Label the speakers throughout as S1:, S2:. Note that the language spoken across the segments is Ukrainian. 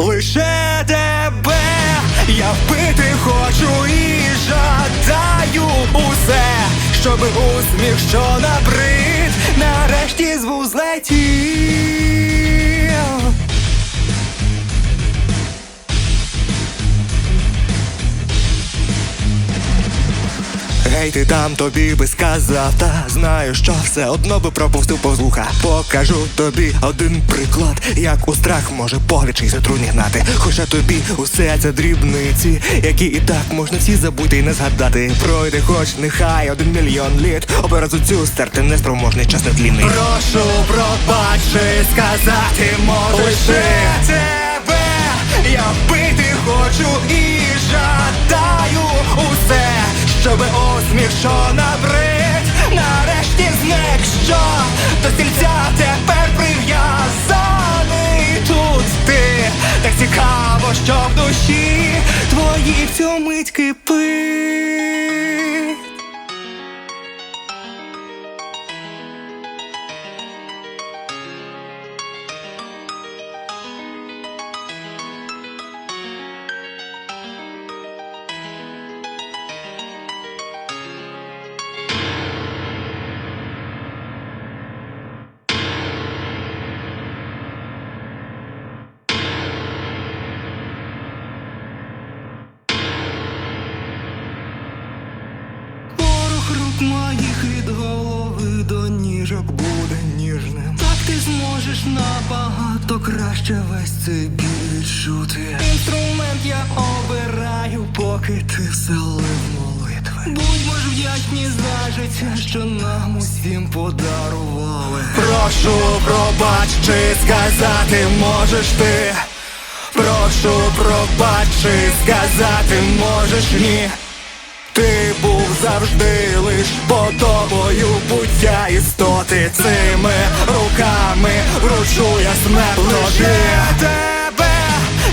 S1: Лише тебе. Я вбити хочу і жадаю усе, щоби усміх, що набрид, нарешті з Гей, ти там тобі би сказав, та знаю, що все одно би пропустив повз вуха Покажу тобі один приклад, як у страх може погляд чийсь отрудні гнати. Хоча тобі усе це дрібниці, які і так можна всі забути і не згадати. Пройде хоч нехай один мільйон літ, образу цю стерти неспроможний час нетлінний. Прошу пробачи, сказати можеш лише тебе. Усміх, моїх від голови до ніжок буде ніжним. Так ти зможеш набагато краще весь цей біль відчути. Інструмент я обираю, поки ти вселив молитви. Будьмо ж вдячні за життя, що нам усім подарували. Прошу, пробач, чи сказати можеш ти. Прошу, пробач, чи сказати можеш ні. Ти був завжди лиш подобою буття істоти цими руками вручу я смерть Лише тебе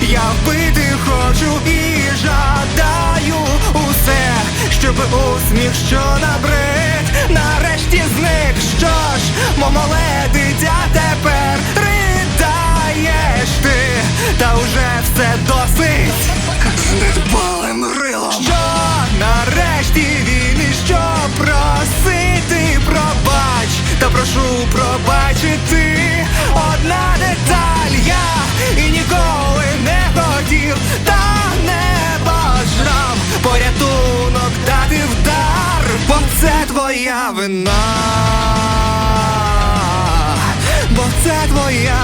S1: я вбити хочу і жадаю усе, щоб усміх, що набрид, нарешті зник. Що ж, момале дитя прошу пробачити одна деталь я і ніколи не хотів, та не бажав. Порятунок дати вдар, бо це твоя вина, бо це твоя